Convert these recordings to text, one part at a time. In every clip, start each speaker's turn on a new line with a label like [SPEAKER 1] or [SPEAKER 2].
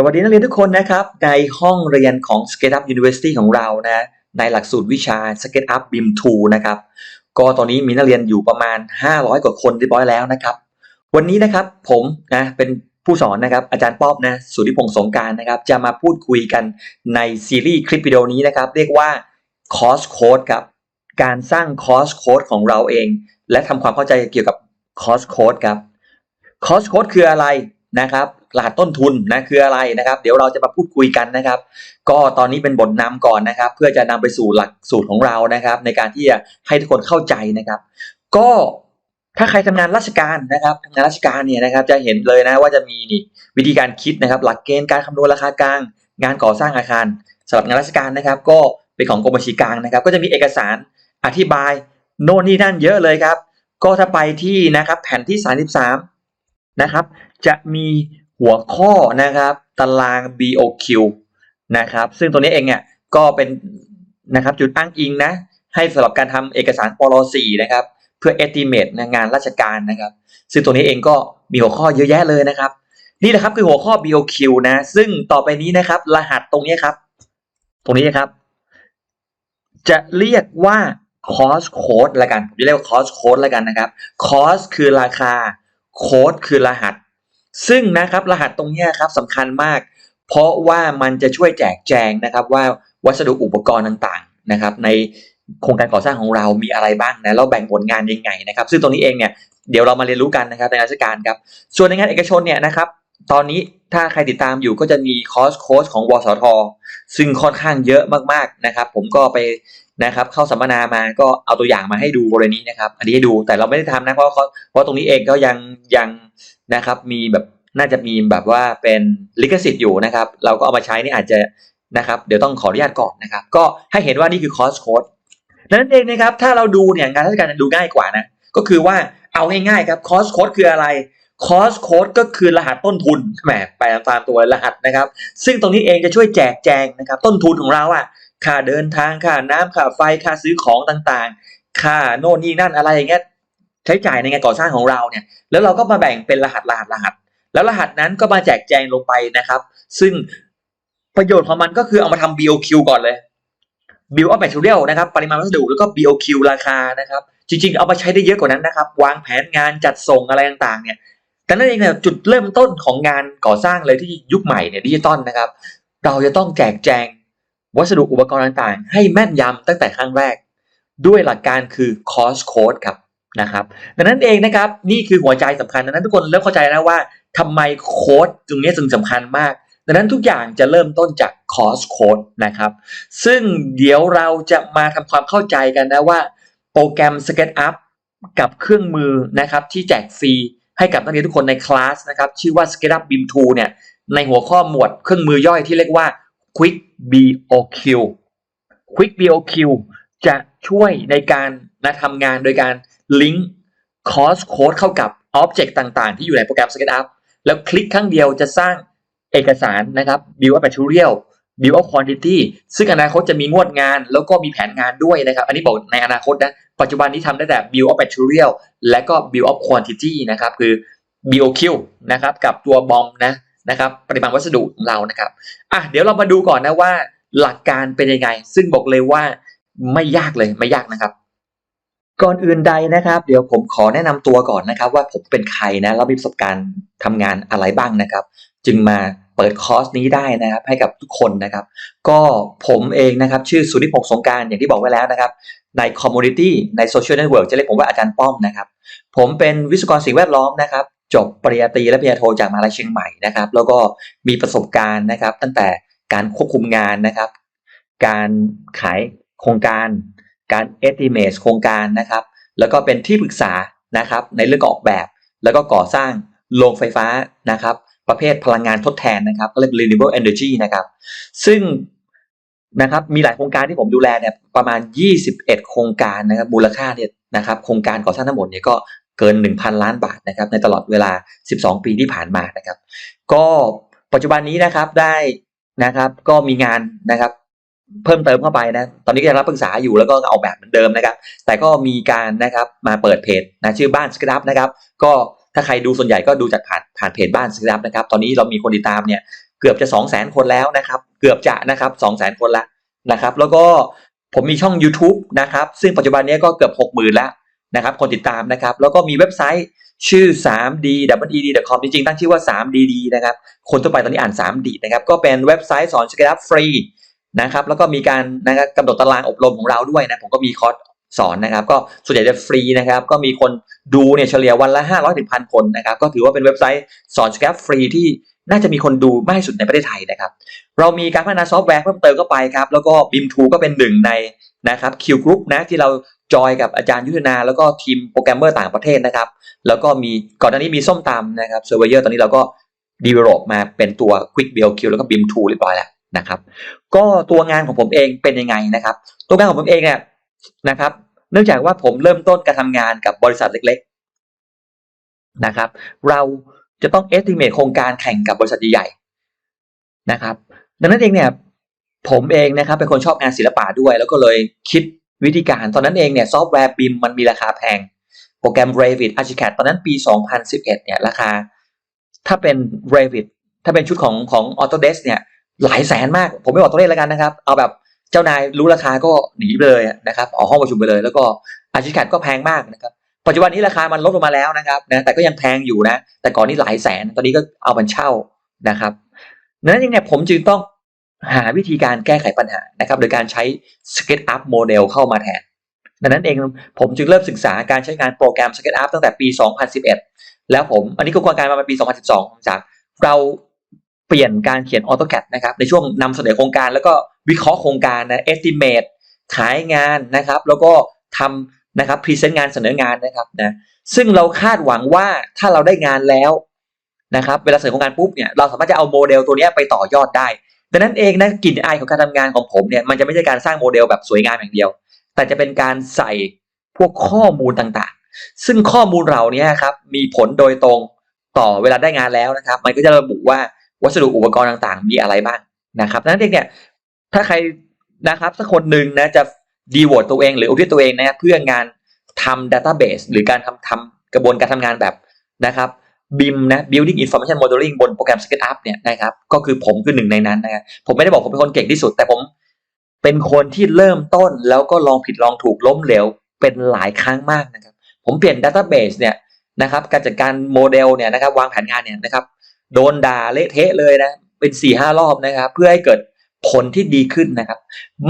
[SPEAKER 1] สวัสดีนักเรียนทุกคนนะครับ ในห้องเรียนของ Skate Up University ของเรานะในหลักสูตรวิชา Skate Up BIM 2 นะครับ ก็ตอนนี้มีนักเรียนอยู่ประมาณ 500 กว่าคนเรียบร้อยแล้วนะครับ วันนี้นะครับผมนะเป็นผู้สอนนะครับอาจารย์ป๊อบนะสุริพงษ์สงการนะครับ จะมาพูดคุยกันในซีรีส์คลิปวิดีโอนี้นะครับ เรียกว่า Course Code ครับ การสร้าง Course Code ของเราเอง และทำความเข้าใจเกี่ยวกับ Course Code ครับ Cost Code คืออะไรนะครับ รหัสต้นทุนนะคืออะไรนะครับ เดี๋ยวเราจะมาพูดคุยกันนะครับ ก็ตอนนี้เป็นบทนำก่อนนะครับ เพื่อจะนำไปสู่หลักสูตรของเรานะครับ ในการที่จะให้ทุกคนเข้าใจนะครับ ก็ถ้าใครทำงานราชการนะครับทำงานราชการเนี่ยนะครับ จะเห็นเลยนะว่าจะมีนี่วิธีการคิดนะครับ หลักเกณฑ์การคำนวณราคากลาง งานก่อสร้างอาคารสำหรับงานราชการนะครับ ก็เป็นของกรมบัญชีกลางนะครับ ก็จะมีเอกสารอธิบายโน่นนี่นั่นเยอะเลยครับ ก็ถ้าไปที่นะครับแผ่นที่ 33นะครับ จะมี หัวข้อนะครับตาราง BOQ นะครับซึ่งตัวนี้เองเนี่ยก็เป็นนะครับจุดอ้างอิงนะให้สำหรับการทำเอกสารปล 4 นะครับเพื่อ estimate งานราชการนะครับ ซึ่งตัวนี้เองก็มีหัวข้อเยอะแยะเลยนะครับ นี่แหละครับคือหัวข้อ BOQ นะ ซึ่งต่อไปนี้นะครับ รหัสตรงนี้ครับ ตรงนี้นะครับ จะเรียกว่า cost code ละกันจะเรียกว่า cost code ละกันนะครับ cost คือราคา code คือรหัส ซึ่งนะครับรหัสตรงนี้ครับสำคัญมาก เพราะว่ามันจะช่วยแจกแจงนะครับว่าวัสดุอุปกรณ์ต่างๆนะครับในโครงการก่อสร้างของเรามีอะไรบ้างนะแล้วแบ่งผลงานยังไงนะครับ ซึ่งตรงนี้เองเนี่ยเดี๋ยวเรามาเรียนรู้กันนะครับในราชการครับ ส่วนในงานเอกชนเนี่ยนะครับตอนนี้ถ้าใครติดตามอยู่ก็จะมีคอร์สโค้ชของวสท ซึ่งค่อนข้างเยอะมากๆนะครับ ผมก็ไป นะครับเข้าสัมมนามาก็เอาตัวอย่างมาให้ดูบริเวณนี้นะครับ อันนี้ให้ดูแต่เราไม่ได้ทำนะเพราะเขาเพราะตรงนี้เองก็ยังยังนะครับมีแบบน่าจะมีแบบว่าเป็นลิขสิทธิ์อยู่นะครับ เราก็เอามาใช้นี่อาจจะนะครับเดี๋ยวต้องขออนุญาตก่อนนะครับ ก็ให้เห็นว่านี่คือคอสโค้ดนั้นเองนะครับถ้าเราดูเนี่ยงานราชการดูง่ายกว่านะก็คือว่าเอาง่ายๆครับคอสโค้ดคืออะไรคอสโค้ดก็คือรหัสต้นทุนแหมแปลตามตัวรหัสนะครับ ซึ่งตรงนี้เองจะช่วยแจกแจงนะครับ ต้นทุนของเราอะ ค่าเดินทางค่าน้ำค่าไฟค่าซื้อของต่างๆ ค่าโน่นนี่นั่นอะไรอย่างเงี้ยใช้จ่ายในงานก่อสร้างของเราเนี่ย แล้วเราก็มาแบ่งเป็นรหัสรหัสรหัส แล้วรหัสนั้นก็มาแจกแจงลงไปนะครับ ซึ่งประโยชน์ของมันก็คือเอามาทำ BOQ ก่อนเลย Bill of Material นะครับ ปริมาณวัสดุแล้วก็ BOQ ราคานะครับ จริง ๆ เอามาใช้ได้เยอะกว่านั้นนะครับ วางแผนงานจัดส่งอะไรต่างๆ เนี่ยแต่นั่นเองเนี่ยจุดเริ่มต้นของงานก่อสร้างเลยที่ยุคใหม่เนี่ยดิจิตอลนะครับ เราจะต้องแจกแจง วัสดุอุปกรณ์ต่างๆ ให้แม่นยำตั้งแต่ครั้งแรก ด้วยหลักการคือ cost code ครับนะครับดังนั้นเองนะครับนี่คือหัวใจสำคัญดังนั้นทุกคนเริ่มเข้าใจแล้วว่าทำไมโค้ดตรงนี้จึงสำคัญมาก ดังนั้นทุกอย่างจะเริ่มต้นจาก cost code นะครับ ซึ่งเดี๋ยวเราจะมาทำความเข้าใจกันนะว่า โปรแกรม SketchUp กับเครื่องมือนะครับที่แจกฟรีให้กับนักเรียนทุกคนในคลาสนะครับชื่อว่า SketchUp BIM 2เนี่ยในหัวข้อหมวดเครื่องมือย่อยที่เรียกว่า Quick BOQ Quick BOQ จะช่วยในการนะทำงานโดยการลิงก์ course code เข้ากับ object ต่างๆ ที่อยู่ในโปรแกรม SketchUp แล้วคลิกครั้งเดียวจะสร้างเอกสารนะครับ Bill of Material Bill of Quantity ซึ่งอนาคตจะมีงวดงานแล้วก็มีแผนงานด้วยนะครับ อันนี้บอกในอนาคตนะ ปัจจุบันนี้ทำได้แต่ Bill of Material และก็ Bill of Quantity นะครับ คือ BOQ นะครับ กับตัวบอมนะ นะครับปริมาณวัสดุของเรานะครับอะเดี๋ยวเรามาดูก่อนนะว่าหลักการเป็นยังไง ซึ่งบอกเลยว่าไม่ยากเลยไม่ยากนะครับ ก่อนอื่นใดนะครับ เดี๋ยวผมขอแนะนำตัวก่อนนะครับ ว่าผมเป็นใครนะแล้วมีประสบการณ์ทำงานอะไรบ้างนะครับ จึงมาเปิดคอร์สนี้ได้นะครับ ให้กับทุกคนนะครับ ก็ผมเองนะครับ ชื่อสุนิพงษ์สงการอย่างที่บอกไว้แล้วนะครับ ในคอมมูนิตี้ในโซเชียลเน็ตเวิร์กจะเรียกผมว่าอาจารย์ป้อมนะครับ ผมเป็นวิศวกรสิ่งแวดล้อมนะครับ จบปริญญาตรีและปริญญาโทจากมหาลัยเชียงใหม่นะครับ แล้วก็มีประสบการณ์นะครับ ตั้งแต่การควบคุมงานนะครับ การขายโครงการ การ estimate โครงการนะครับ แล้วก็เป็นที่ปรึกษานะครับ ในเรื่องออกแบบ แล้วก็ก่อสร้างโรงไฟฟ้านะครับ ประเภทพลังงานทดแทนนะครับก็เรียก renewable energy นะครับ ซึ่งนะครับมีหลายโครงการที่ผมดูแลเนี่ยประมาณ 21 โครงการนะครับมูลค่าเนี่ยนะครับโครงการก่อสร้างทั้งหมดเนี่ยก็ เกิน 1,000 ล้านบาทนะครับในตลอดเวลา 12 ปีที่ผ่านมานะครับ ก็ปัจจุบันนี้นะครับได้นะครับก็มีงานนะครับเพิ่มเติมเข้าไปนะ ตอนนี้ก็ยังรับปรึกษาอยู่แล้วก็เอาแบบเหมือนเดิมนะครับ แต่ก็มีการนะครับมาเปิดเพจนะชื่อบ้านสกรับนะครับ ก็ถ้าใครดูส่วนใหญ่ก็ดูจากผ่านผ่านเพจบ้านสครับนะครับ ตอนนี้เรามีคนติดตามเนี่ยเกือบจะ 2 0 0 0 0 0 คนแล้วนะครับ เกือบจะนะครับ2 0 0 0 0 0 คนล้วนะครับ แล้วก็ผมมีช่อง YouTube นะครับ ซึ่งปัจจุบันนี้ก็เกือบ 60,000แล้ว นะครับคนติดตามนะครับ แล้วก็มีเว็บไซต์ชื่อ 3d w e d com จริงๆ ตั้งชื่อว่า 3dd นะครับ คนทั่วไปตอนนี้อ่าน 3d นะครับ ก็เป็นเว็บไซต์สอนสเกลฟรีนะครับ แล้วก็มีการนะครับกำหนดตารางอบรมของเราด้วยนะ ผมก็มีคอร์สสอนนะครับ ก็ส่วนใหญ่จะฟรีนะครับ ก็มีคนดูเนี่ยเฉลี่ยวันละ 500ถึงพันคนนะครับ ก็ถือว่าเป็นเว็บไซต์สอนสเกลฟรีที่น่าจะมีคนดูมากที่สุดในประเทศไทยนะครับ เรามีการพัฒนาซอฟต์แวร์เพิ่มเติมเข้าไปครับ แล้วก็ BIM2 ก็เป็นหนึ่งในนะครับ Q Group นะที่เรา จอยกับอาจารย์ยุทธนา แล้วก็ทีมโปรแกรมเมอร์ต่างประเทศนะครับ แล้วก็มีก่อนหน้านี้มีส้มตำนะครับเซอร์เวอร์ตอนนี้เราก็ develop มาเป็นตัว Quick BLQ แล้วก็ BIM2 เรียบร้อยแล้วนะครับ ก็ตัวงานของผมเองเป็นยังไงนะครับ ตัวงานของผมเองเนี่ยนะครับ เนื่องจากว่าผมเริ่มต้นการทำงานกับบริษัทเล็ก ๆนะครับ เราจะต้อง estimate โครงการแข่งกับบริษัทใหญ่ๆนะครับ ดังนั้นเองเนี่ยผมเองนะครับเป็นคนชอบงานศิลปะด้วย แล้วก็เลยคิด วิธีการตอนนั้นเองเนี่ยซอฟต์แวร์ BIM มันมีราคาแพง โปรแกรม Revit Archicad ตอนนั้นปี 2011 เนี่ยราคา ถ้าเป็น Revit ถ้าเป็นชุดของของ Autodesk เนี่ยหลายแสนมาก ผมไม่บอกตัวเลขแล้วกันนะครับ เอาแบบเจ้านายรู้ราคาก็หนีไปเลยนะครับออกห้องประชุมไปเลย แล้วก็ Archicad ก็แพงมากนะครับปัจจุบันนี้ราคามันลดลงมาแล้วนะครับนะแต่ก็ยังแพงอยู่นะ แต่ก่อนนี้หลายแสนตอนนี้ก็เอามันเช่านะครับดังนั้นเองเนี่ยผมจึงต้อง หาวิธีการแก้ไขปัญหานะครับ โดยการใช้ SketchUp โมเดลเข้ามาแทนดังนั้นเองผมจึงเริ่มศึกษาการใช้งานโปรแกรม SketchUp ตั้งแต่ปี 2011 แล้วผมอันนี้ก็โครการมาปี 2012 จากเราเปลี่ยนการเขียน AutoCAD นะครับในช่วงนำเสนอโครงการ แล้วก็วิเคราะห์โครงการนะ estimate ขายงานนะครับ แล้วก็ทำนะครับพรีเซนต์งานเสนองานนะครับนะซึ่งเราคาดหวังว่าถ้าเราได้งานแล้วนะครับเวลาเสนอโครงการปุ๊บเนี่ยเราสามารถจะเอาโมเดลตัวนี้ไปต่อยอดได้ ดังนั้นเองนะกลิ่นอายของการทำงานของผมเนี่ยมันจะไม่ใช่การสร้างโมเดลแบบสวยงามอย่างเดียว แต่จะเป็นการใส่พวกข้อมูลต่างๆ ซึ่งข้อมูลเหล่านี้ครับมีผลโดยตรงต่อเวลาได้งานแล้วนะครับ มันก็จะระบุว่าวัสดุอุปกรณ์ต่างๆ มีอะไรบ้างนะครับดังนั้นเองเนี่ยถ้าใครนะครับสักคนหนึ่งนะจะดีโวตตัวเองหรืออุทิศตัวเองนะเพื่องานทำดัตต้าเบสหรือการทำทำกระบวนการทำงานแบบนะครับ BIM นะ Building Information Modeling บนโปรแกรม SketchUp เนี่ยนะครับ ก็คือผมคือหนึ่งในนั้นนะครับผมไม่ได้บอกผมเป็นคนเก่งที่สุด แต่ผมเป็นคนที่เริ่มต้นแล้วก็ลองผิดลองถูกล้มเหลวเป็นหลายครั้งมากนะครับ ผมเปลี่ยน Database เนี่ยนะครับ การจัดการโมเดลเนี่ยนะครับ วางแผนงานเนี่ยนะครับ โดนด่าเละเทะเลยนะ เป็นสี่ห้ารอบนะครับ เพื่อให้เกิดผลที่ดีขึ้นนะครับ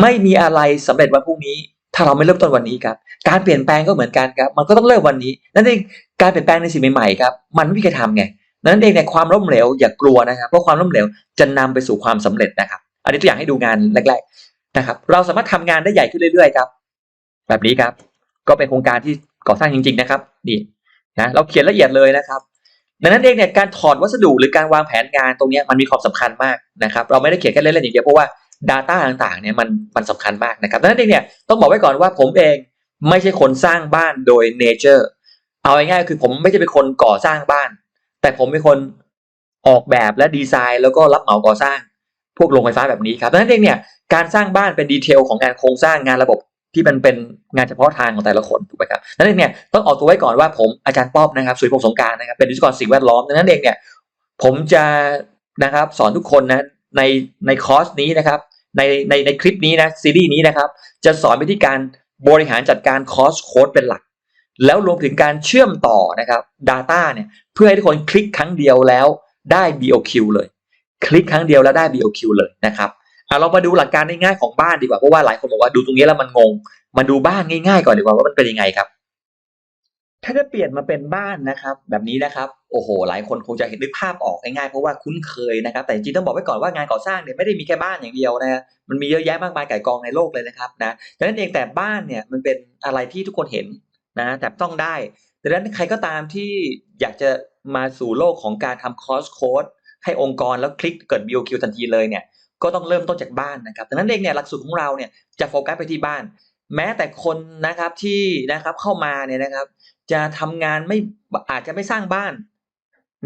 [SPEAKER 1] ไม่มีอะไรสำเร็จวันพรุ่งนี้ ถ้าเราไม่เริ่มต้นวันนี้ครับ การเปลี่ยนแปลงก็เหมือนกันครับ มันก็ต้องเริ่มวันนี้ นั่นเองการเปลี่ยนแปลงในสิ่งใหม่ๆครับ มันไม่มีใครทำไง นั่นเองในความล้มเหลวอย่ากลัวนะครับ เพราะความล้มเหลวจะนำไปสู่ความสำเร็จนะครับ อันนี้ตัวอย่างให้ดูงานแรกๆนะครับ เราสามารถทำงานได้ใหญ่ขึ้นเรื่อยๆครับ แบบนี้ครับ ก็เป็นโครงการที่ก่อสร้างจริง ๆนะครับ นี่นะ เราเขียนละเอียดเลยนะครับดังนั้นเองเนี่ยการถอดวัสดุหรือการวางแผนงานตรงนี้มันมีความสำคัญมากนะครับ เราไม่ได้เขียนแค่เล่นๆอย่างเดียวเพราะว่า Data ต่างๆเนี่ยมันมันสำคัญมากนะครับดังนั้นเองเนี่ยต้องบอกไว้ก่อนว่าผมเองไม่ใช่คนสร้างบ้านโดยเนเจอร์เอาง่ายๆคือผมไม่ใช่เป็นคนก่อสร้างบ้าน แต่ผมเป็นคนออกแบบและดีไซน์แล้วก็รับเหมาก่อสร้าง พวกโรงไฟฟ้าแบบนี้ครับดังนั้นเองเนี่ยการสร้างบ้านเป็นดีเทลของงานโครงสร้างงานระบบที่มันเป็นงานเฉพาะทางของแต่ละคนถูกไหมครับดังนั้นเนี่ยต้องออกตัวไว้ก่อนว่าผมอาจารย์ป้อมนะครับสุริพงษ์สงการนะครับเป็นวิศวกรสิ่งแวดล้อมดังนั้นเองเนี่ยผมจะนะครับสอนทุกคนนะ ในในคอร์สนี้นะครับในในในคลิปนี้นะซีรีส์นี้นะครับ จะสอนวิธีการบริหารจัดการคอร์สโค้ดเป็นหลัก แล้วรวมถึงการเชื่อมต่อนะครับ Data เนี่ยเพื่อให้ทุกคนคลิกครั้งเดียวแล้วได้ BOQ เลย คลิกครั้งเดียวแล้วได้ BOQ เลยนะครับอะเรามาดูหลักการง่ายๆของบ้านดีกว่าเพราะว่าหลายคนบอกว่าดูตรงนี้แล้วมันงงมาดูบ้านง่ายๆก่อนดีกว่าว่ามันเป็นยังไงครับ ถ้าจะเปลี่ยนมาเป็นบ้านนะครับ แบบนี้นะครับ โอ้โห หลายคนคงจะเห็นนึกภาพออกง่ายๆเพราะว่าคุ้นเคยนะครับ แต่จริงต้องบอกไว้ก่อนว่างานก่อสร้างเนี่ยไม่ได้มีแค่บ้านอย่างเดียวนะมันมีเยอะแยะมากมายไก่กองในโลกเลยนะครับนะดังนั้นเองแต่บ้านเนี่ยมันเป็นอะไรที่ทุกคนเห็นนะแต่ต้องได้ดังนั้นใครก็ตามที่อยากจะมาสู่โลกของการทำคอร์สโค้ดให้องค์กรแล้วคลิกเกิด BOQ ทันทีเลยเนี่ยก็ต้องเริ่มต้นจากบ้านนะครับดังนั้นเองเนี่ยหลักสูตรของเราเนี่ยจะโฟกัสไปที่บ้าน แม้แต่คนนะครับที่นะครับเข้ามาเนี่ยนะครับ จะทำงานไม่อาจจะไม่สร้างบ้าน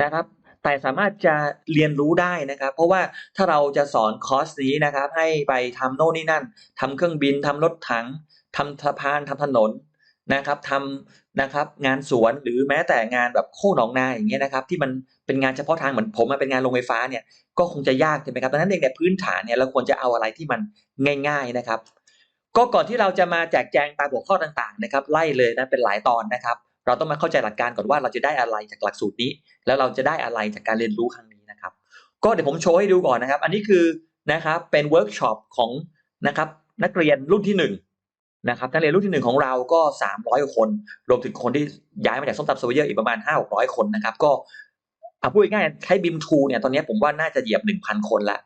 [SPEAKER 1] นะครับ แต่สามารถจะเรียนรู้ได้นะครับ เพราะว่าถ้าเราจะสอนคอร์สนี้นะครับ ให้ไปทำโน่นนี่นั่นทำเครื่องบินทำรถถังทำสะพานทำถนนนะครับทำนะครับงานสวนหรือแม้แต่งานแบบโค่หนองนาอย่างเงี้ยนะครับ ที่มันเป็นงานเฉพาะทางเหมือนผมอะเป็นงานโรงไฟฟ้าเนี่ยก็คงจะยากใช่ไหมครับดังนั้นเองเนี่ยพื้นฐานเนี่ยเราควรจะเอาอะไรที่มันง่าย ๆนะครับ ก็ก่อนที่เราจะมาแจกแจงตามหัวข้อต่างๆนะครับ ไล่เลยนะเป็นหลายตอนนะครับ เราต้องมาเข้าใจหลักการก่อนว่าเราจะได้อะไรจากหลักสูตรนี้ แล้วเราจะได้อะไรจากการเรียนรู้ครั้งนี้นะครับ ก็เดี๋ยวผมโชว์ให้ดูก่อนนะครับ อันนี้คือนะครับเป็นเวิร์กช็อปของนะครับนักเรียนรุ่นที่หนึ่งนะครับนักเรียนรุ่นที่หนึ่งของเราก็ 300 คน รวมถึงคนที่ย้ายมาจากส้มตำโซเยอร์อีกประมาณ 5 6 0 0 คนนะครับ ก็เอาพูดง่ายๆใช้บิมทูเนี่ยตอนนี้ผมว่าน่าจะเหยียบ 1,000 คนละ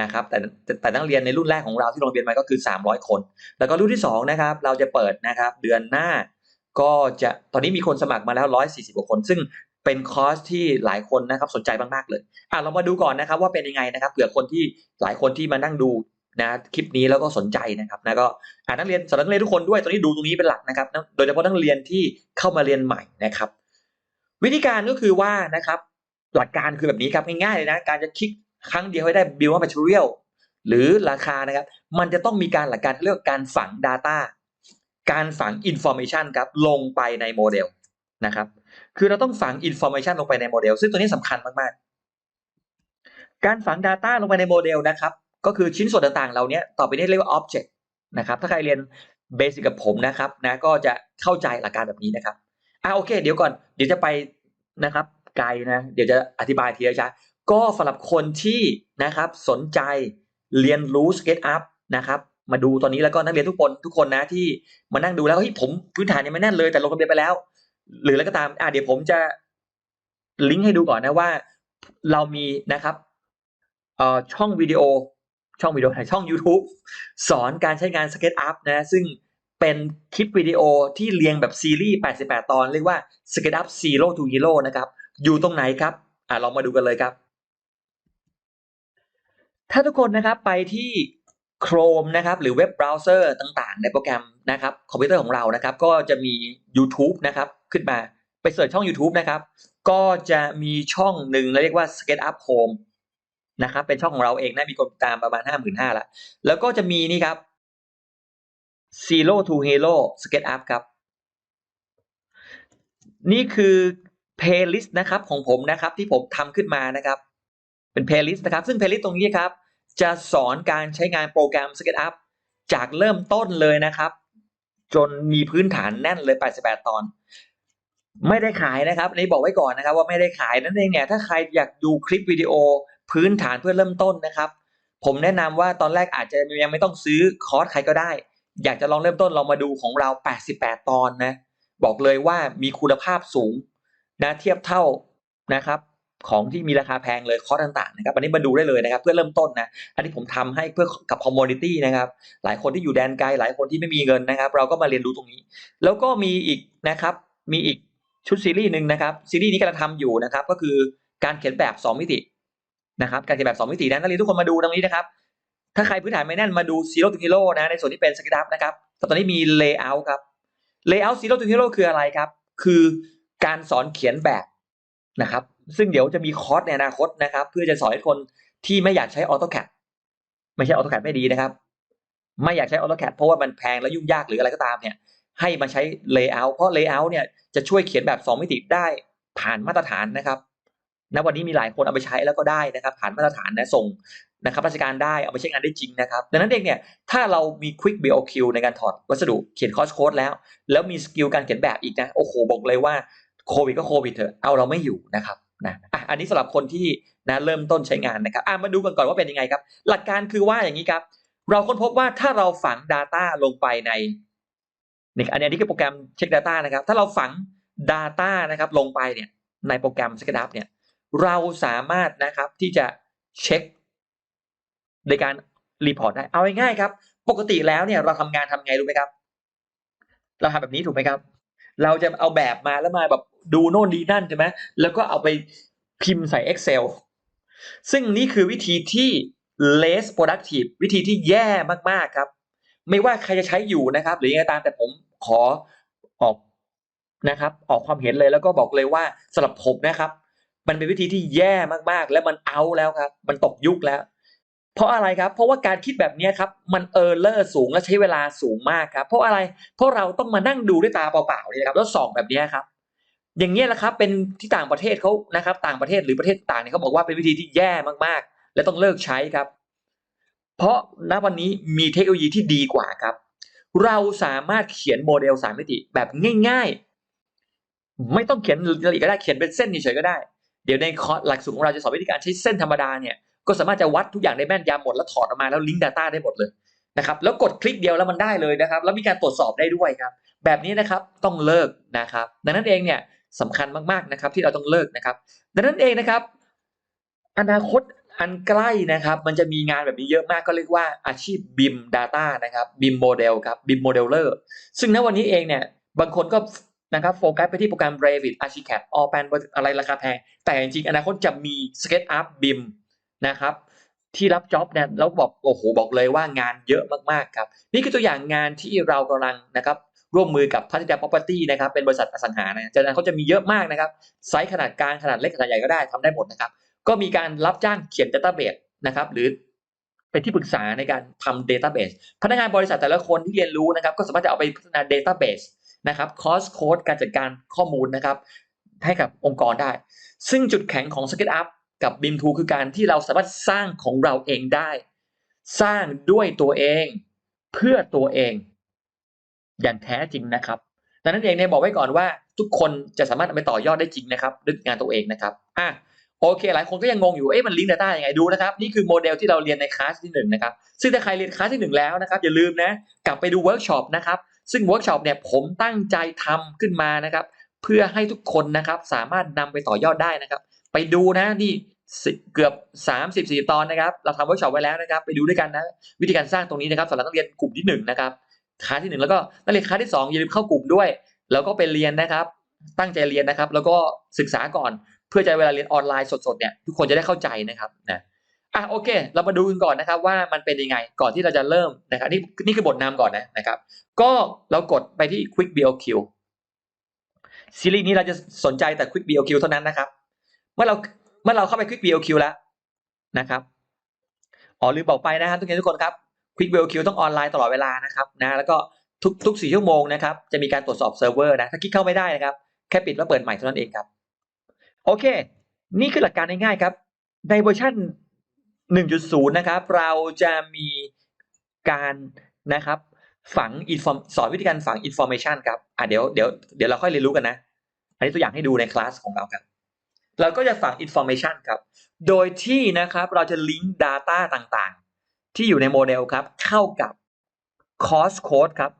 [SPEAKER 1] นะครับแต่แต่แต่นักเรียนในรุ่นแรกของเราที่โรงเรียนมาก็คือ 300 คน แล้วก็รุ่นที่2นะครับเราจะเปิดนะครับเดือนหน้า ก็จะตอนนี้มีคนสมัครมาแล้ว 140กว่าคน ซึ่งเป็นคอร์สที่หลายคนนะครับสนใจมากๆเลยอะเรามาดูก่อนนะครับว่าเป็นยังไงนะครับเผื่อคนที่หลายคนที่มานั่งดูนะคลิปนี้แล้วก็สนใจนะครับนะก็อ่านักเรียนสำหรับนักเรียนทุกคนด้วยตอนนี้ดูตรงนี้เป็นหลักนะครับ โดยเฉพาะนักเรียนที่เข้ามาเรียนใหม่นะครับ วิธีการก็คือว่านะครับหลักการคือแบบนี้ครับง่ายๆเลยนะการจะคลิกครั้งเดียวให้ได้ bill of material หรือราคานะครับ มันจะต้องมีการหลักการเรียกการฝัง Data การฝัง Information ครับลงไปในโมเดลนะครับ คือเราต้องฝัง Information ลงไปในโมเดล ซึ่งตัวนี้สำคัญมากๆ การฝัง Data ลงไปในโมเดลนะครับ ก็คือชิ้นส่วนต่างๆ เราเนี้ยต่อไปนี้เรียกว่า Object นะครับ ถ้าใครเรียนเบสิกกับผมนะครับนะก็จะเข้าใจหลักการแบบนี้นะครับอ่าโอเค เดี๋ยวก่อนเดี๋ยวจะไปนะครับไกลนะเดี๋ยวจะอธิบายทีละช้าก็สำหรับคนที่นะครับสนใจเรียนรู้ SketchUp นะครับ มาดูตอนนี้แล้วก็นักเรียนทุกคนทุกคนนะที่มานั่งดูแล้วเฮ้ยผมพื้นฐานยังไม่แน่นเลยแต่ลงทะเบียนไปแล้ว หรือแล้วก็ตามอ่าเดี๋ยวผมจะลิงก์ให้ดูก่อนนะว่า เรามีนะครับเอ่อช่องวิดีโอช่องวิดีโอไหนช่อง YouTube สอนการใช้งาน SketchUp นะซึ่งเป็นคลิปวิดีโอที่เรียงแบบซีรีส์ 88 ตอน เรียกว่า SketchUp Zero to Hero นะครับ อยู่ตรงไหนครับ อ่าลองมาดูกันเลยครับ ถ้าทุกคนนะครับไปที่ Chrome นะครับหรือเว็บเบราว์เซอร์ต่างๆ ในโปรแกรมนะครับคอมพิวเตอร์ของเรานะครับ ก็จะมี YouTube นะครับขึ้นมาไปเสิร์ชช่อง YouTube นะครับ ก็จะมีช่องหนึ่งเรียกว่า SketchUp Home นะครับ เป็นช่องของเราเองนะมีคนติดตามประมาณ 55,000ละแล้วก็จะมีนี่ครับ Zero to Hero SketchUp ครับ นี่คือเพลย์ลิสต์นะครับของผมนะครับที่ผมทำขึ้นมานะครับ เป็นเพลย์ลิสต์นะครับ ซึ่งเพลย์ลิสต์ตรงนี้ครับ จะสอนการใช้งานโปรแกรม SketchUp จากเริ่มต้นเลยนะครับ จนมีพื้นฐานแน่นเลย 88 ตอน ไม่ได้ขายนะครับนนี้บอกไว้ก่อนนะครับ ว่าไม่ได้ขายนั่นเองเนี่ยถ้าใครอยากดูคลิปวิดีโอพื้นฐานเพื่อเริ่มต้นนะครับ ผมแนะนำว่าตอนแรกอาจจะยังไม่ต้องซื้อคอร์สใครก็ได้ อยากจะลองเริ่มต้นลองมาดูของเรา 88 ตอนนะบอกเลยว่ามีคุณภาพสูงนะเทียบเท่านะครับ ของที่มีราคาแพงเลยคอร์สต่างๆนะครับอันนี้มาดูได้เลยนะครับ เพื่อเริ่มต้นนะอันนี้ผมทำให้เพื่อกับคอมมูนิตี้นะครับ หลายคนที่อยู่แดนไกลหลายคนที่ไม่มีเงินนะครับ เราก็มาเรียนรู้ตรงนี้ แล้วก็มีอีกนะครับ มีอีกชุดซีรีส์หนึ่งนะครับซีรีส์นี้กำลังทำอยู่นะครับ ก็คือการเขียนแบบ 2 มิตินะครับ การเขียนแบบ 2 มิตินะนักเรียนทุกคนมาดูตรงนี้นะครับ ถ้าใครพื้นฐานไม่แน่นมาดู Zero to Hero นะในส่วนที่เป็น SketchUp นะครับแต่ตอนนี้มี Layout ครับ Layout Zero to Hero คืออะไรครับ คือการสอนเขียนแบบนะครับ ซึ่งเดี๋ยวจะมีคอร์สในอนาคตนะครับ เพื่อจะสอนให้คนที่ไม่อยากใช้ AutoCAD ไม่ใช่ AutoCAD ไม่ดีนะครับ ไม่อยากใช้ AutoCAD เพราะว่ามันแพงและยุ่งยากหรืออะไรก็ตามเนี่ย ให้มาใช้ Layout เพราะ Layout เนี่ยจะช่วยเขียนแบบ 2 มิติได้ผ่านมาตรฐานนะครับณวันนี้มีหลายคนเอาไปใช้แล้วก็ได้นะครับ ผ่านมาตรฐานนะส่งนะครับราชการได้เอาไปใช้งานได้จริงนะครับ ดังนั้นเองเนี่ยถ้าเรามี Quick BOQ ในการถอดวัสดุเขียนคอร์สโค้ดแล้ว แล้วมีสกิลการเขียนแบบอีกนะ โอ้โหบอกเลยว่าโควิดก็โควิดเถอะเอาเราไม่อยู่นะครับ นะอะอันนี้สำหรับคนที่นะเริ่มต้นใช้งานนะครับอะมาดูกันก่อนว่าเป็นยังไงครับ หลักการคือว่าอย่างนี้ครับ เราค้นพบว่าถ้าเราฝัง Data ลงไปในนี่อันนี้คือโปรแกรมเช็ค Data นะครับ ถ้าเราฝัง Data นะครับลงไปเนี่ยในโปรแกรม s c r a p เนี่ยเราสามารถนะครับที่จะเช็คในการรีพอร์ตได้ เอาง่ายๆครับ ปกติแล้วเนี่ยเราทำงานทำไงรู้ไหมครับ เราทำแบบนี้ถูกไหมครับ เราจะเอาแบบมาแล้วมาแบบ ดูโน่นดีนั่นใช่ไหมแล้วก็เอาไปพิมพ์ใส่ Excel ซึ่งนี่คือวิธีที่ less productive วิธีที่แย่มากๆครับ ไม่ว่าใครจะใช้อยู่นะครับ หรือยังไงตามแต่ผมขอออกนะครับ ออกความเห็นเลยแล้วก็บอกเลยว่าสำหรับผมนะครับ มันเป็นวิธีที่แย่มากๆ และมันเอาแล้วครับ มันตกยุคแล้ว เพราะอะไรครับ เพราะว่าการคิดแบบนี้ครับ มันเออร์เลอร์สูงและใช้เวลาสูงมากครับ เพราะอะไรเพราะเราต้องมานั่งดูด้วยตาเปล่าๆนี่นะครับแล้วส่องแบบนี้ครับ อย่างนี้ยแหละครับเป็นที่ต่างประเทศเขานะครับ ต่างประเทศหรือประเทศต่างเนี่ยเขาบอกว่าเป็นวิธีที่แย่มากๆ และต้องเลิกใช้ครับ เพราะณวันนี้มีเทคโนโลยีที่ดีกว่าครับ เราสามารถเขียนโมเดลสามมิติแบบง่าย ๆ ไม่ต้องเขียนละเอียดก็ได้เขียนเป็นเส้นเฉยๆก็ได้ เดี๋ยวในคอร์สหลักสูตรของเราจะสอนวิธีการใช้เส้นธรรมดาเนี่ยก็สามารถจะวัดทุกอย่างได้แม่นยำหมดแล้วถอดออกมาแล้วลิงก์ Data ได้หมดเลยนะครับแล้วกดคลิกเดียวแล้วมันได้เลยนะครับ แล้วมีการตรวจสอบได้ด้วยครับ แบบนี้นะครับต้องเลิกนะครับ ดังนั้นเองเนี่ย สำคัญมากๆนะครับ ที่เราต้องเลิกนะครับ ดังนั้นเองนะครับ อนาคตอันใกล้นะครับ มันจะมีงานแบบนี้เยอะมากก็เรียกว่าอาชีพ BIM Data นะครับ BIM Model ครับ BIM Modeler ซึ่งณวันนี้เองเนี่ยบางคนก็นะครับโฟกัสไปที่โปรแกรม Revit Archicad Allpan อะไรราคาแพง แต่จริงๆอนาคตจะมี SketchUp BIM นะครับ ที่รับจ็อบเนี่ยแล้วบอกโอ้โหบอกเลยว่างานเยอะมากๆครับ นี่คือตัวอย่างงานที่เรากำลังนะครับ ร่วมมือกับพัทยา property นะครับเป็นบริษัทอสังหานะจากนั้นเขาจะมีเยอะมากนะครับไซส์ขนาดกลางขนาดเล็กขนาดใหญ่ก็ได้ทำได้หมดนะครับ ก็มีการรับจ้างเขียน database นะครับ หรือเป็นที่ปรึกษาในการทำ database พนักงานบริษัทแต่ละคนที่เรียนรู้นะครับ ก็สามารถจะเอาไปพัฒนา database นะครับ cost code การจัดการข้อมูลนะครับ ให้กับองค์กรได้ ซึ่งจุดแข็งของ SketchUp กับ BIM 2คือการที่เราสามารถสร้างของเราเองได้ สร้างด้วยตัวเอง เพื่อตัวเอง อย่างแท้จริงนะครับดังนั้นเองเนี่ยบอกไว้ก่อนว่าทุกคนจะสามารถเอาไปต่อยอดได้จริงนะครับด้วยงานตัวเองนะครับอะโอเค หลายคนก็ยังงงอยู่เอ๊ะมันลิงก์ Data ยังไงดูนะครับนี่คือโมเดลที่เราเรียนในคลาสที่หนึ่งนะครับซึ่งถ้าใครเรียนคลาสที่หนึ่งแล้วนะครับอย่าลืมนะกลับไปดูเวิร์กช็อปนะครับซึ่งเวิร์กช็อปเนี่ยผมตั้งใจทำขึ้นมานะครับเพื่อให้ทุกคนนะครับสามารถนำไปต่อยอดได้นะครับ ไปดูนะนี่เกือบ 30 4ตอนนะครับ เราทำเวิร์กช็อปไว้แล้วนะครับ ไปดูด้วยกันนะ วิธีการสร้างตรงนี้นะครับสำหรับนักเรียนกลุ่มที่หนึ่งนะครับ คลาสที่หนึ่งแล้วก็นักเรียนคลาสที่สองย่าลืมเข้ากลุ่มด้วย แล้วก็ไปเรียนนะครับ ตั้งใจเรียนนะครับ แล้วก็ศึกษาก่อนเพื่อจะเวลาเรียนออนไลน์สดๆเนี่ยทุกคนจะได้เข้าใจนะครับนะอะโอเค เรามาดูกันก่อนนะครับ ว่ามันเป็นยังไงก่อนที่เราจะเริ่มนะครับนี่นี่คือบทนำก่อนนะนะครับ ก็เรากดไปที่ Quick BOQ ซีรีส์นี้เราจะสนใจแต่ Quick BOQ เท่านั้นนะครับ เมื่อเราเมื่อเราเข้าไป Quick BOQ แล้วนะครับอ๋อลืมบอกไปนะครับทุกคนทุกคนครับ Quick BOQ ต้องออนไลน์ตลอดเวลานะครับนะแล้วก็ทุกทุกสี่ชั่วโมงนะครับจะมีการตรวจสอบเซิร์ฟเวอร์นะถ้าคลิกเข้าไม่ได้นะครับ แค่ปิดแล้วเปิดใหม่เท่านั้นเองครับ โอเค นี่คือหลักการง่ายๆครับ ในเวอร์ชัน1.0 นะครับ เราจะมีการนะครับฝังอินฟอร์สอนวิธีการฝังอินโฟ a t ชันครับอะเดี๋ยวเดี๋ยวเดี๋ยวเราค่อยเรียนรู้กันนะ อันนี้ตัวอย่างให้ดูในคลาสของเราครับ เราก็จะฝังอินโฟ a t ชันครับ โดยที่นะครับเราจะลิงก์ Data ต่าง ที่อยู่ในโมเดลครับเข้ากับ Cost Code ครับ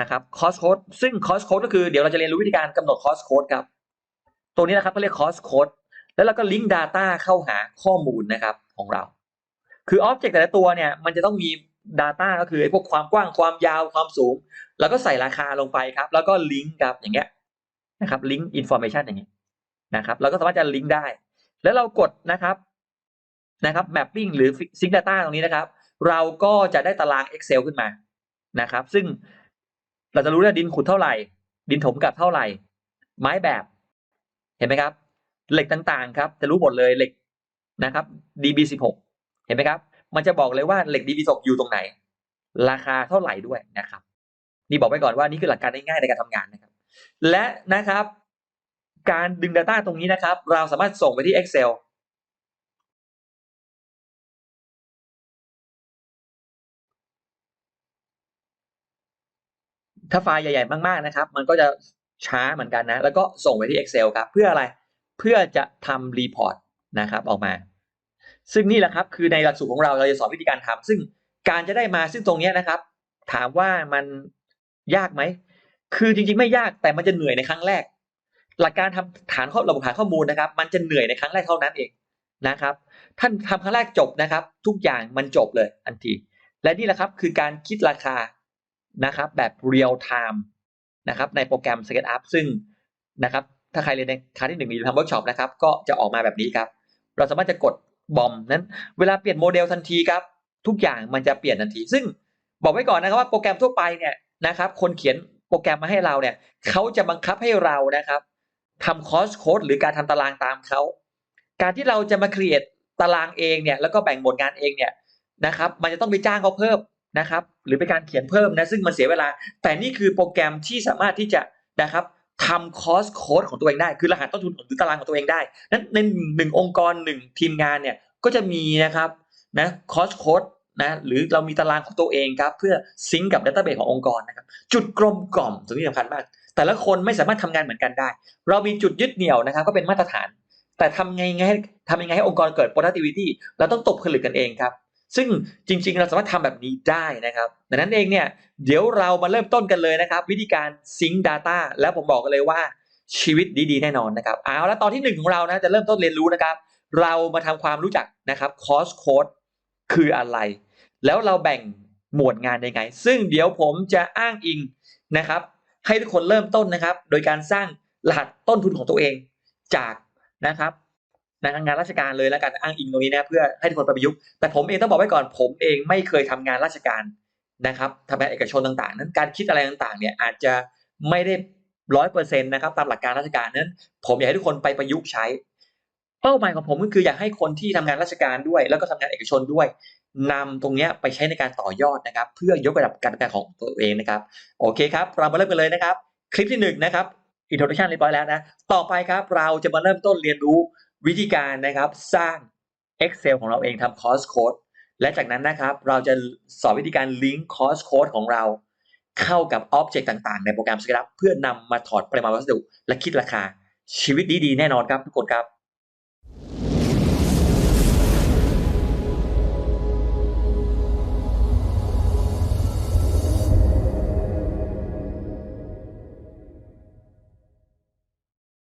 [SPEAKER 1] นะครับ Cost Code ซึ่ง Cost Code ก็คือเดี๋ยวเราจะเรียนรู้วิธีการกำหนด Cost Code ครับ ตัวนี้นะครับเขาเรียก Cost Code แล้วเราก็ลิงก์ Data เข้าหาข้อมูลนะครับของเรา คือ Object แต่ละตัวเนี่ยมันจะต้องมี Data ก็คือไอ้พวกความกว้างความยาวความสูง แล้วก็ใส่ราคาลงไปครับ แล้วก็ลิงก์กับอย่างเงี้ยนะครับลิงก์ information อย่างนี้ยนะครับเราก็สามารถจะลิงก์ได้ แล้วเรากดนะครับนะครับ mapping หรือ sync data ตรงนี้นะครับ เราก็จะได้ตาราง Excel ขึ้นมานะครับ ซึ่งเราจะรู้ว่าดินขุดเท่าไหร่ ดินถมกับเท่าไหร่ ไม้แบบ เห็นไหมครับ เหล็กต่างๆครับ จะรู้หมดเลยเหล็กนะครับ DB16 เห็นไหมครับ มันจะบอกเลยว่าเหล็ก DB16 อยู่ตรงไหน ราคาเท่าไหร่ด้วยนะครับ นี่บอกไว้ก่อนว่านี่คือหลักการง่ายๆในการทำงานนะครับ และนะครับ การดึง Data ตรงนี้นะครับ เราสามารถส่งไปที่ Excel ถ้าไฟล์ใหญ่ๆมากๆนะครับ มันก็จะช้าเหมือนกันนะ แล้วก็ส่งไปที่ Excel ครับ เพื่ออะไรเพื่อจะทำรีพอร์ตนะครับออกมา ซึ่งนี่แหละครับคือในหลักสูตรของเราเราจะสอนวิธีการทำซึ่งการจะได้มาซึ่งตรงนี้นะครับ ถามว่ามันยากไหมคือจริงๆไม่ยากแต่มันจะเหนื่อยในครั้งแรก หลักการทำฐานข้อระบบฐานข้อมูลนะครับ มันจะเหนื่อยในครั้งแรกเท่านั้นเองนะครับ ท่านทำครั้งแรกจบนะครับ ทุกอย่างมันจบเลยทันที และนี่แหละครับคือการคิดราคา นะครับแบบ real time นะครับในโปรแกรม SketchUp ซึ่งนะครับถ้าใครเรียนในคาที่หนึ่งมีทำเวิร์กช็อปนะครับก็จะออกมาแบบนี้ครับ เราสามารถจะกดบอมนั้น เวลาเปลี่ยนโมเดลทันทีครับ ทุกอย่างมันจะเปลี่ยนทันที ซึ่งบอกไว้ก่อนนะครับว่าโปรแกรมทั่วไปเนี่ยนะครับ คนเขียนโปรแกรมมาให้เราเนี่ยเขาจะบังคับให้เรานะครับทำคอสโค้ดหรือการทำตารางตามเขาการที่เราจะมา create ตารางเองเนี่ยแล้วก็แบ่งหมวดงานเองเนี่ยนะครับ มันจะต้องไปจ้างเขาเพิ่ม นะครับ หรือเป็นการเขียนเพิ่มนะซึ่งมันเสียเวลา แต่นี่คือโปรแกรมที่สามารถที่จะนะครับทำคอสโค้ดของตัวเองได้ คือรหัสต้นทุนหรือตารางของตัวเองได้ นั้นในหนึ่งองค์กรหนึ่งทีมงานเนี่ยก็จะมีนะครับนะคอสโค้ดนะหรือเรามีตารางของตัวเองครับเพื่อซิงกับดัตเตอร์เบสขององค์กรนะครับจุดกลมกล่อมตรงนี้สำคัญมาก แต่ละคนไม่สามารถทำงานเหมือนกันได้ เรามีจุดยึดเหนี่ยวนะครับก็เป็นมาตรฐาน แต่ทำไงไงให้ทำยังไงให้องค์กรเกิด productivity เราต้องตกผลึกกันเองครับ ซึ่งจริงๆ เราสามารถทำแบบนี้ได้นะครับดังนั้นเองเนี่ยเดี๋ยวเรามาเริ่มต้นกันเลยนะครับ วิธีการ sync data แล้วผมบอกกันเลยว่าชีวิตดีๆ แน่นอนนะครับเอาแล้วตอนที่หนึ่งของเรานะจะเริ่มต้นเรียนรู้นะครับ เรามาทำความรู้จักนะครับ cost code คืออะไร แล้วเราแบ่งหมวดงานยังไง ซึ่งเดี๋ยวผมจะอ้างอิงนะครับ ให้ทุกคนเริ่มต้นนะครับ โดยการสร้างรหัสต้นทุนของตัวเองจากนะครับ นะงานราชการเลยแล้วกันอ้างอิงตรงนี้นะเพื่อให้ทุกคนไปประยุกต์แต่ผมเองต้องบอกไว้ก่อนผมเองไม่เคยทำงานราชการนะครับทำงานเอกชนต่างๆ นั้นการคิดอะไรต่างๆเนี่ยอาจจะไม่ได้ร้อยเปอร์เซ็นต์นะครับตามหลักการราชการนั้น ผมอยากให้ทุกคนไปประยุกต์ใช้ เป้าหมายของผมก็คืออยากให้คนที่ทำงานราชการด้วย แล้วก็ทำงานเอกชนด้วยนำตรงนี้ไปใช้ในการต่อยอดนะครับ เพื่อยกระดับการทำงานของตัวเองนะครับโอเคครับเรามาเริ่มกันเลยนะครับ คลิปที่หนึ่งนะครับ introduction เรียบร้อยแล้วนะต่อไปครับเราจะมาเริ่มต้นเรียนรู้ วิธีการนะครับสร้าง Excel ของเราเองทำ course code และจากนั้นนะครับเราจะสอนวิธีการลิงก์ course code ของเรา เข้ากับ Object ต่างๆ ในโปรแกรม SketchUp เพื่อนำมาถอดปริมาณวัสดุ และคิดราคาชีวิตดีๆ แน่นอนครับทุกคนครับ